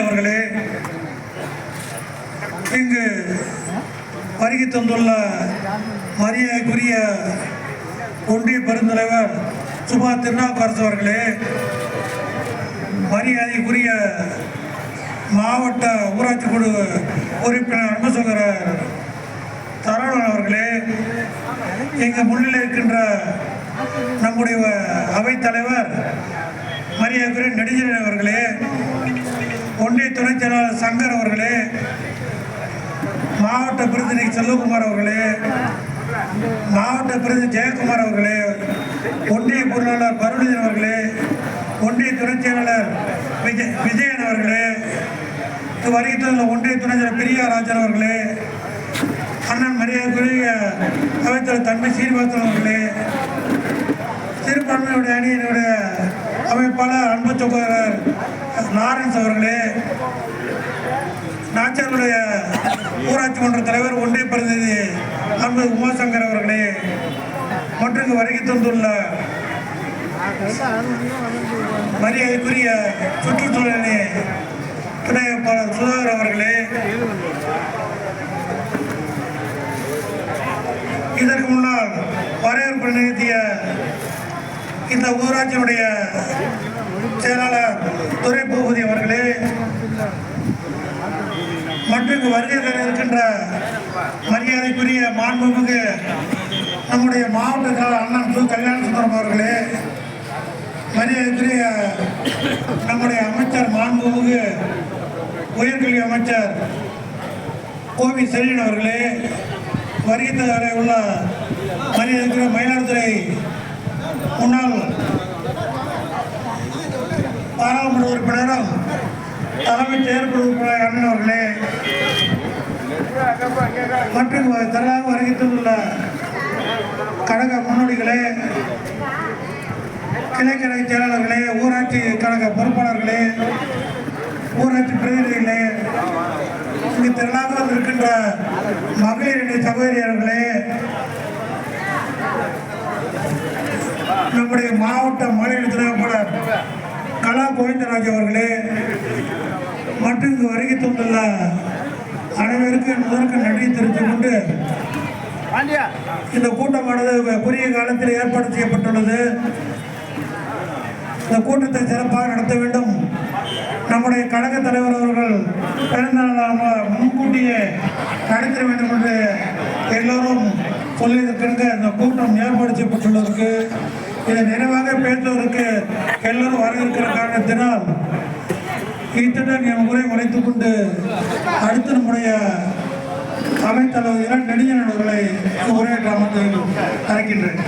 அவர்களே இங்கு வருகை தந்துள்ள மரியாதைக்குரிய ஒன்றிய பெருந்தலைவர் சுபா திருநாவுக்கரசு அவர்களே மரியாதைக்குரிய மாவட்ட ஊராட்சி குழு உறுப்பினர் அன்புசகரர் தரவன் அவர்களே எங்கள் முன்னிலை இருக்கின்ற நம்முடைய அவைத்தலைவர் மரியாதைக்குரிய நெடுஞ்செழியன் அவர்களே சங்கர் அவர்களே மாவட்ட பிரதிநிதி செல்வகுமார் அவர்களே மாவட்ட பிரதிநிதி ஜெயக்குமார் அவர்களே ஒன்றிய பொருளாளர் பருணிதன் அவர்களே ஒன்றிய துணைச் செயலாளர் விஜய் விஜயன் அவர்களே இது வருகின்ற ஒன்றிய துணை செயலர் பிரியாராஜன் அவர்களே அண்ணன் மரியாதைக்குரிய அமைச்சர் தன்மை சீனிவாசன் அவர்களே சிறுபான்மையுடைய அணியினுடைய அமைப்பாளர் அன்பு சகோதரர் லாரன்ஸ் அவர்களே நாச்சாருடைய ஊராட்சி மன்ற தலைவர் ஒன்றிய பிரதிநிதி அன்பு உமாசங்கர் அவர்களே மற்றும் இங்கு வருகை தந்துள்ள மரியாதைக்குரிய சுற்றுச்சூழல் துணை அமைப்பாளர் சுதாகர் அவர்களே இதற்கு முன்னால் வரவேற்பு நிகழ்த்திய இந்த ஊராட்சியினுடைய செயலாளர் துரை பூபதி அவர்களே மற்றும் இங்கு வருகை தர இருக்கின்ற மரியாதைக்குரிய மாண்புமிகு நம்முடைய மாவட்ட அண்ணன் சு கல்யாண சுந்தரம் அவர்களே மரியாதைக்குரிய நம்முடைய அமைச்சர் மாண்புமிகு உயர்கல்வி அமைச்சர் கோவி செல்வன் அவர்களே வருகை தர உள்ள மரியாதைக்குரிய மயிலாடுதுறை முன்னாள் பாராளுமன்ற உறுப்பினரும் தலைமைச் செயற்குழு உறுப்பினர் அண்ணன் அவர்களே மற்றும் திரளாக வருகை தந்துள்ள கழக முன்னோடிகளே கிளைக்கழக செயலாளர்களே ஊராட்சி கழக பொறுப்பாளர்களே ஊராட்சி பிரதிநிதிகளே இங்கு திரளாக இருக்கின்ற மகளிரணி சகோதரியர்களே நம்முடைய மாவட்ட மகளிர் திரைப்படர் கலா கோவிந்தராஜ் அவர்களே மற்றும் இங்கு வருகை தந்துள்ள அனைவருக்கும் முதற்கு நன்றி தெரிவித்துக் கொண்டு இந்த கூட்டமானது குறுகிய காலத்தில் ஏற்பாடு செய்யப்பட்டுள்ளது. இந்த கூட்டத்தை சிறப்பாக நடத்த வேண்டும். நம்முடைய கழக தலைவர் அவர்கள் பிறந்த நாள் முன்கூட்டியே நடத்த வேண்டும் என்று எல்லோரும் சொல்லியிருக்கின்ற இந்த கூட்டம் ஏற்பாடு செய்யப்பட்டுள்ளதற்கு இதை நிறைவாக பேசுவதற்கு எல்லோரும் வர இருக்கிற காரணத்தினால் இத்துடன் என் உரை உரைத்துக் கொண்டு அடுத்த நம்முடைய அவைத்தலைவர் நெடுஞ்சன் அவர்களை உரையாற்ற அமர்ந்து அழைக்கின்றேன்.